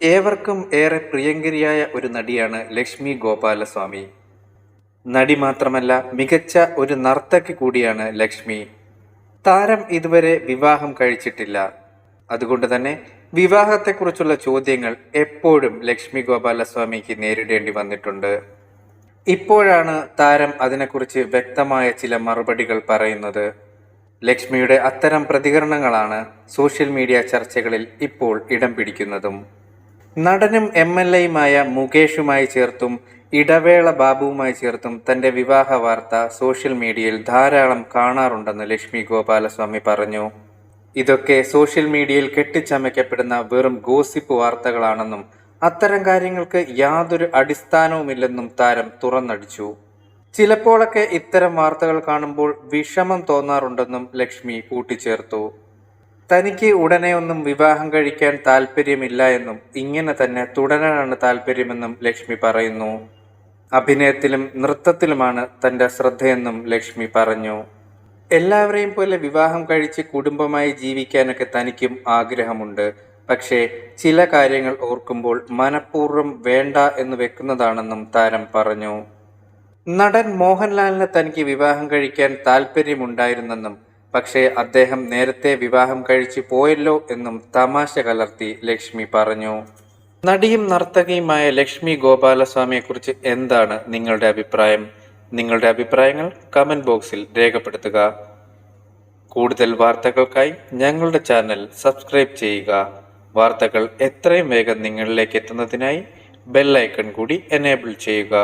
ഏവർക്കും ഏറെ പ്രിയങ്കരിയായ ഒരു നടിയാണ് ലക്ഷ്മി ഗോപാലസ്വാമി. നടി മാത്രമല്ല മികച്ച ഒരു നർത്തകി കൂടിയാണ് ലക്ഷ്മി. താരം ഇതുവരെ വിവാഹം കഴിച്ചിട്ടില്ല. അതുകൊണ്ട് തന്നെ വിവാഹത്തെക്കുറിച്ചുള്ള ചോദ്യങ്ങൾ എപ്പോഴും ലക്ഷ്മി ഗോപാലസ്വാമിക്ക് നേരിടേണ്ടി വന്നിട്ടുണ്ട്. ഇപ്പോഴാണ് താരം അതിനെക്കുറിച്ച് വ്യക്തമായ ചില മറുപടികൾ പറയുന്നത്. ലക്ഷ്മിയുടെ അത്തരം പ്രതികരണങ്ങളാണ് സോഷ്യൽ മീഡിയ ചർച്ചകളിൽ ഇപ്പോൾ ഇടം പിടിക്കുന്നതും. നടനും എം എൽ എയുമായ മുകേഷുമായി ചേർത്തും ഇടവേള ബാബുവുമായി ചേർത്തും തന്റെ വിവാഹ വാർത്ത സോഷ്യൽ മീഡിയയിൽ ധാരാളം കാണാറുണ്ടെന്ന് ലക്ഷ്മി ഗോപാലസ്വാമി പറഞ്ഞു. ഇതൊക്കെ സോഷ്യൽ മീഡിയയിൽ കെട്ടിച്ചമയ്ക്കപ്പെടുന്ന വെറും ഗോസിപ്പ് വാർത്തകളാണെന്നും അത്തരം കാര്യങ്ങൾക്ക് യാതൊരു അടിസ്ഥാനവുമില്ലെന്നും താരം തുറന്നടിച്ചു. ചിലപ്പോഴൊക്കെ ഇത്തരം വാർത്തകൾ കാണുമ്പോൾ വിഷമം തോന്നാറുണ്ടെന്നും ലക്ഷ്മി കൂട്ടിച്ചേർത്തു. തനിക്ക് ഉടനെ ഒന്നും വിവാഹം കഴിക്കാൻ താല്പര്യമില്ല എന്നും ഇങ്ങനെ തന്നെ തുടരാനാണ് താല്പര്യമെന്നും ലക്ഷ്മി പറയുന്നു. അഭിനയത്തിലും നൃത്തത്തിലുമാണ് തന്റെ ശ്രദ്ധയെന്നും ലക്ഷ്മി പറഞ്ഞു. എല്ലാവരെയും പോലെ വിവാഹം കഴിച്ച് കുടുംബമായി ജീവിക്കാനൊക്കെ തനിക്കും ആഗ്രഹമുണ്ട്. പക്ഷേ ചില കാര്യങ്ങൾ ഓർക്കുമ്പോൾ മനഃപൂർവം വേണ്ട എന്ന് വെക്കുന്നതാണെന്നും താരം പറഞ്ഞു. നടൻ മോഹൻലാലിന് തനിക്ക് വിവാഹം കഴിക്കാൻ താല്പര്യമുണ്ടായിരുന്നെന്നും പക്ഷേ അദ്ദേഹം നേരത്തെ വിവാഹം കഴിച്ചു പോയല്ലോ എന്നും തമാശ കലർത്തി ലക്ഷ്മി പറഞ്ഞു. നടിയും നർത്തകിയുമായ ലക്ഷ്മി ഗോപാലസ്വാമിയെക്കുറിച്ച് എന്താണ് നിങ്ങളുടെ അഭിപ്രായം? നിങ്ങളുടെ അഭിപ്രായങ്ങൾ കമന്റ് ബോക്സിൽ രേഖപ്പെടുത്തുക. കൂടുതൽ വാർത്തകൾക്കായി ഞങ്ങളുടെ ചാനൽ സബ്സ്ക്രൈബ് ചെയ്യുക. വാർത്തകൾ എത്രയും വേഗം നിങ്ങളിലേക്ക് എത്തുന്നതിനായി ബെല്ലൈക്കൺ കൂടി എനേബിൾ ചെയ്യുക.